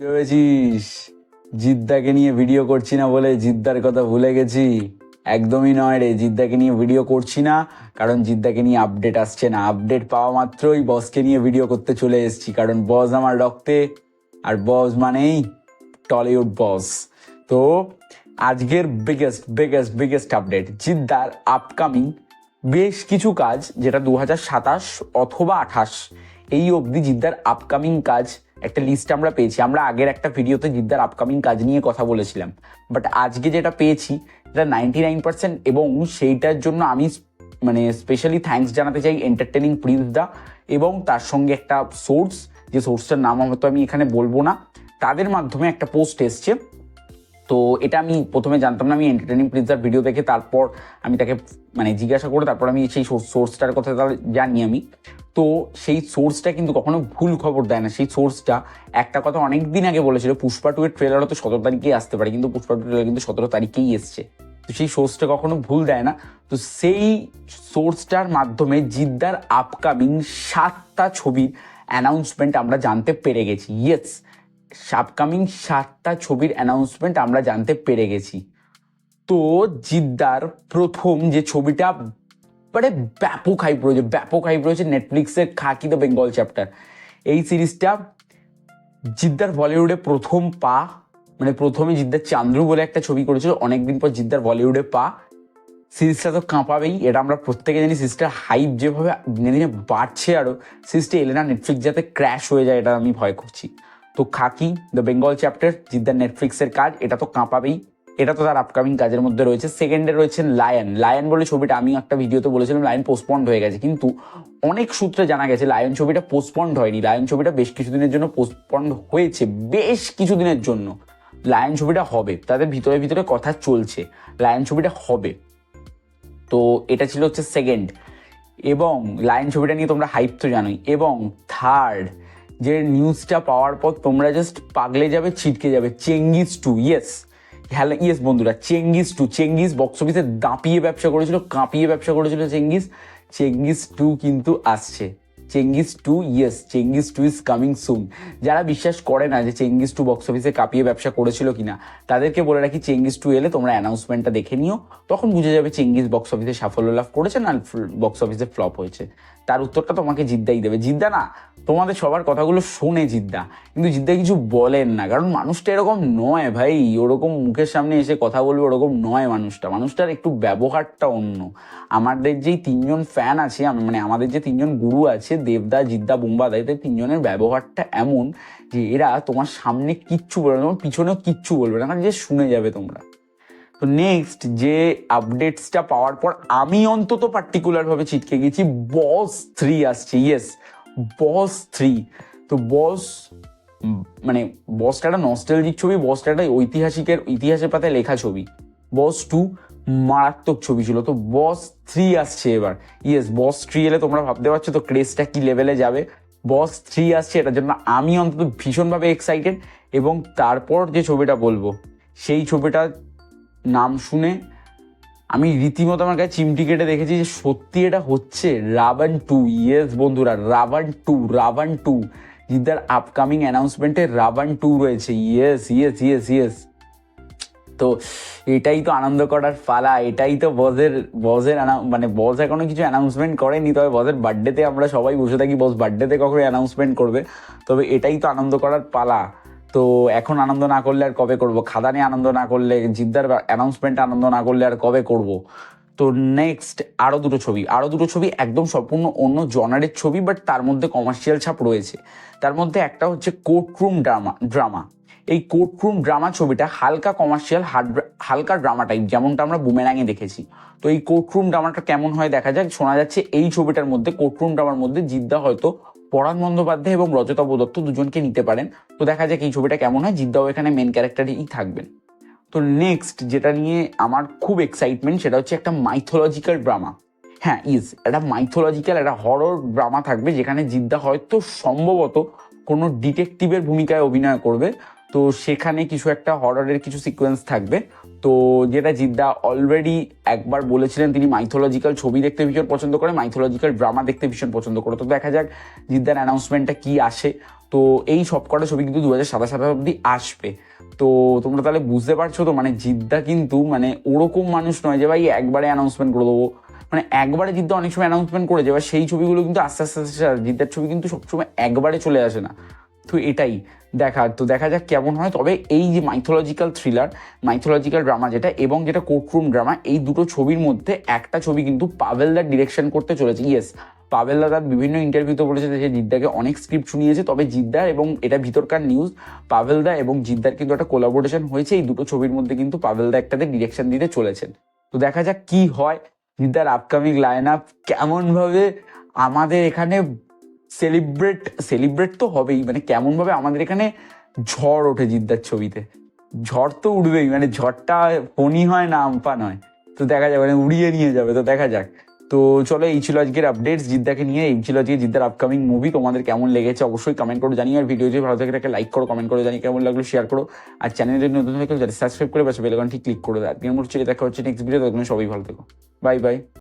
ভেবেছিস জিদ্দাকে নিয়ে ভিডিও করছি না বলে জিদ্দার কথা ভুলে গেছি। একদমই নয় রে, জিদ্দাকে নিয়ে ভিডিও করছি না, কারণ জিদ্দাকে নিয়ে আপডেট আসছে না। আপডেট পাওয়া মাত্রই বসকে নিয়ে ভিডিও করতে চলে এসেছি, কারণ বস আমার রক্তে। আর বস মানেই টলিউড বস। তো, আজকের বিগেস্ট বিগেস্ট বিগেস্ট আপডেট জিদ্দার আপকামিং বেশ কিছু কাজ, যেটা দু সাতাশ অথবা আঠাশ, এই অবধি জিদ্দার আপকামিং কাজ একটা লিস্ট আমরা পেয়েছি। আমরা আগের একটা ভিডিওতে জিদ্দার আপকামিং কাজ নিয়ে কথা বলেছিলাম। বাট আজকে যেটা পেয়েছি, এটা নাইনটি নাইন পার্সেন্ট এবং সেইটার জন্য আমি মানে স্পেশালি থ্যাঙ্কস জানাতে চাই এন্টারটেনিং প্রিন্স দা এবং তার সঙ্গে একটা সোর্স যে সোর্সটার নাম হয়তো আমি এখানে বলব না, তাদের মাধ্যমে একটা পোস্ট এসছে। তো এটা আমি প্রথমে জানতাম না, আমি এন্টারটেনিং প্রিন্সার ভিডিও দেখে তারপর আমি তাকে মানে জিজ্ঞাসা করে তারপর আমি সেই সোর্সটার কথা জানি আমি। তো সেই সোর্সটা কিন্তু কখনো ভুল খবর দেয় না। সেই সোর্সটা একটা কথা অনেক দিন আগে বলেছিল, পুষ্পা টু এর ট্রেলার হয়তো সতেরো তারিখেই আসতে পারে, কিন্তু পুষ্পা টু ট্রেলার কিন্তু সতেরো তারিখেই এসছে। তো সেই সোর্সটা কখনো ভুল দেয় না। তো সেই সোর্সটার মাধ্যমে জিদ্দার আপকামিং সাতটা ছবির অ্যানাউন্সমেন্ট আমরা জানতে পেরে গেছি। ইয়েস আপকামিং সাতটা ছবির অ্যানাউন্সমেন্ট আমরা জানতে পেরে গেছি। তো জিদ্দার প্রথম যে ছবিটা মানে ব্যাপক হাইপ রয়েছে, ব্যাপক হাইপ রয়েছে নেটফ্লিক্সের খাকি দ্য বেঙ্গল চ্যাপ্টার। এই সিরিজটা জিদ্দার বলিউডে প্রথম পা মানে প্রথমে জিদ্দার চান্দ্রু বলে একটা ছবি করেছিল, অনেকদিন পর জিদ্দার বলিউডে পা। সিরিজটা তো কাঁপাবেই, এটা আমরা প্রত্যেকে জানি সিরিজটার হাইপ যেভাবে দিনে দিনে বাড়ছে আরও সিরিজটা এলে না নেটফ্লিক্স যাতে ক্র্যাশ হয়ে যায়, এটা আমি ভয় করছি। তো খাকি দ্য বেঙ্গল চ্যাপ্টার জিদ্দার নেটফ্লিক্সের কাজ, এটা তো কাঁপাবেই। এটা তো তার আপকামিং কাজের মধ্যে রয়েছে। সেকেন্ডে রয়েছে লায়ন লায়ন বলে ছবিটা, আমি একটা ভিডিওতে বলেছিলাম লায়ন পোস্টপন্ড হয়ে গেছে। কিন্তু অনেক সূত্রে জানা গেছে লায়ন ছবিটা পোস্টপন্ড হয়নি। লায়ন ছবিটা বেশ কিছুদিনের জন্য পোস্টপন্ড হয়েছে, বেশ কিছুদিনের জন্য। লায়ন ছবিটা হবে, তাদের ভিতরে ভিতরে কথা চলছে। লায়ন ছবিটা হবে। তো এটা ছিল হচ্ছে সেকেন্ড এবং লায়ন ছবিটা নিয়ে তোমরা হাইপ তো জানোই। এবং থার্ড যে নিউজটা পাওয়ার পর তোমরা জাস্ট পাগলে যাবে, ছিটকে যাবে। Chengiz two yes hello yes বন্ধুরা চেঙ্গিস টু চেঙ্গিস বক্স অফিসে দাঁপিয়ে ব্যবসা করেছিল, কাঁপিয়ে ব্যবসা করেছিল চেঙ্গিস চেঙ্গিস টু কিন্তু আসছে। Chengiz two yes Chengiz two is coming soon যারা বিশ্বাস করে না যে চেঙ্গিস টু বক্স অফিসে কাঁপিয়ে ব্যবসা করেছিল কিনা, তাদেরকে বলে রাখি চেঙ্গিস টু এলে তোমরা অ্যানাউন্সমেন্টটা দেখে নিও। তখন বুঝে যাবে চেঙ্গিস বক্স অফিসে সাফল্য লাভ করেছে না বক্স অফিসে ফ্লপ হয়েছে। তার উত্তরটা তোমাকে জিদ্দাই দেবে। জিদ্দা না তোমাদের সবার কথাগুলো শোনে জিদ্দা। কিন্তু জিদ্দা কিছু বলেন না, কারণ মানুষটা এরকম নয় ভাই। ওরকম মুখের সামনে এসে কথা বলবে ওরকম নয় মানুষটা। মানুষটার একটু ব্যবহারটা অন্য। আমাদের যেই তিনজন ফ্যান আছে মানে আমাদের যে তিনজন গুরু আছে, দেবদা, জিদ্দা বুম্বাদা এদের তিনজনের ব্যবহারটা এমন যে এরা তোমার সামনে কিচ্ছু বলবে না, তোমার পিছনেও কিচ্ছু বলবে না, কারণ যে শুনে যাবে তোমরা। তো নেক্সট যে আপডেটসটা পাওয়ার পর আমি অন্তত পার্টিকুলারভাবে ছিটকে গেছি বস থ্রি আসছে ইয়েস বস থ্রি। তো বস মানে বসটা একটা নস্টালজিক ছবি বসটা একটা ঐতিহাসিকের, ইতিহাসের পাতায় লেখা ছবি। বস টু মারাত্মক ছবি ছিল। তো বস থ্রি আসছে এবার। ইয়েস বস থ্রি এলে তোমরা ভাবতে পারছ তো ক্রেজটা কি লেভেলে যাবে। বস থ্রি আসছে, এটার জন্য আমি অন্তত ভীষণভাবে এক্সাইটেড এবং তারপর যে ছবিটা বলব, সেই ছবিটার নাম শুনে আমি রীতিমতো আমার কাছে চিমটি কেটে দেখেছি যে সত্যি এটা হচ্ছে রাবণ টু। ইয়েস বন্ধুরা, রাবণ টু রাবণ টু। জিদ্দার আপকামিং অ্যানাউন্সমেন্টে রাবণ টু রয়েছে। ইয়েস ইয়েস ইয়েস ইয়েস তো এটাই তো আনন্দ করার পালা, এটাই তো বসের annou- মানে বস এখনও কিছু অ্যানাউন্সমেন্ট করেনি, তবে বসের বার্থডেতে আমরা সবাই বসে থাকি, বস বার্থডেতে কখনো অ্যানাউন্সমেন্ট করবে। তবে এটাই তো আনন্দ করার পালা। তো এখন আনন্দ না করলে আর কবে করব? খাদানে আনন্দ না করলে, জিদ্দার অ্যানাউন্সমেন্টে আনন্দ না করলে আর কবে করব? তো নেক্সট আরও দুটো ছবি আরও দুটো ছবি একদম সম্পূর্ণ অন্য জনারের ছবি বাট তার মধ্যে কমার্শিয়াল ছাপ রয়েছে। তার মধ্যে একটা হচ্ছে কোর্টরুম ড্রামা ড্রামা এই কোর্টরুম ড্রামা ছবিটা হালকা কমার্শিয়াল হার্ড হালকা ড্রামা টাইপ যেমনটা আমরা বুমেরাঙে দেখেছি। তো এই কোর্টরুম ড্রামাটা কেমন হয় দেখা যাক, শোনা যাচ্ছে এই ছবিটার মধ্যে কোর্টরুম ড্রামার মধ্যে জিদ্দা হয়তো পরাণ বন্দ্যোপাধ্যায় এবং রজতা দত্ত দুজনকে নিতে পারেন। তো দেখা যাক এই ছবিটা কেমন হয়। জিদ্দাও এখানে মেন ক্যারেক্টারেই থাকবেন। তো নেক্সট যেটা নিয়ে আমার খুব এক্সাইটমেন্ট সেটা হচ্ছে একটা মাইথোলজিক্যাল ড্রামা হ্যাঁ ইজ একটা মাইথোলজিক্যাল একটা হরর ড্রামা থাকবে যেখানে জিদ্দা হয়তো সম্ভবত কোনো ডিটেকটিভের ভূমিকায় অভিনয় করবে। তো সেখানে কিছু একটা হররের কিছু সিকোয়েন্স থাকবে। তো যেটা জিদ্দা অলরেডি একবার বলেছিলেন, তিনি মাইথোলজিক্যাল ছবি দেখতে ভীষণ পছন্দ করে মাইথোলজিক্যাল ড্রামা দেখতে ভীষণ পছন্দ করে। তো দেখা যাক জিদ্দার অ্যানাউন্সমেন্টটা কি আসে। তো এই সব কটা ছবি কিন্তু দু হাজার সাতাশ সাতাশ আসবে। তো তোমরা তাহলে বুঝতে পারছ তো মানে জিদ্দা কিন্তু মানে ওরকম মানুষ নয় যে ভাই একবারে অ্যানাউন্সমেন্ট করে দেবো। মানে একবারে জিদ্দা অনেক সময় অ্যানাউন্সমেন্ট করে এবার সেই ছবিগুলো কিন্তু আস্তে আস্তে আস্তে, জিদ্দার ছবি কিন্তু সবসময় একবারে চলে আসে না। তো এটাই। দেখার তো দেখা যাক কেমন হয়। তবে এই যে মাইথোলজিক্যাল থ্রিলার মাইথোলজিক্যাল ড্রামা যেটা এবং যেটা কোর্টরুম ড্রামা এই দুটো ছবির মধ্যে একটা ছবি কিন্তু পাভেলদার ডিরেকশন করতে চলেছে। ইয়েস পাভেলদা তার বিভিন্ন ইন্টারভিউতে বলেছে যে জিদ্দাকে অনেক স্ক্রিপ্ট শুনিয়েছে, তবে জিদ্দার এবং এটা ভিতরকার নিউজ পাভেলদা এবং জিদ্দার কিন্তু একটা কোলাবোরেশন হয়েছে। এই দুটো ছবির মধ্যে কিন্তু পাভেলদা একটাতে ডিরেকশন দিতে চলেছেন। তো দেখা যাক কি হয়, জিদ্দার আপকামিং লাইন আপ কেমনভাবে আমাদের এখানে সেলিব্রেট সেলিব্রেট তো হবেই। মানে কেমনভাবে আমাদের এখানে ঝড় ওঠে জিদ্দার ছবিতে। ঝড় তো উঠবেই মানে ঝড়টা ফনি হয় না আমফান হয় তো দেখা যাবে মানে উড়িয়ে নিয়ে যাবে, তো দেখা যাক। তো চলো, এই ছিল আজকের আপডেটস জিদ্দাকে নিয়ে। এই ছিল আজকে জিদ্দার আপকামিং মুভি তোমাদের কেমন লেগেছে অবশ্যই কমেন্ট করে জানিয়ে আর ভিডিও যদি ভালো থাকে একটা লাইক করো কমেন্ট করে জানিয়ে কেমন লাগল শেয়ার করো। আর চ্যানেলে নতুন থাকলে সাবস্ক্রাইব করে পাশে বেলকনটি ক্লিক করে দাও। আজকের মোট দেখা হচ্ছে নেক্সট ভিডিও তখন সবাই ভালো থেকো। Bye bye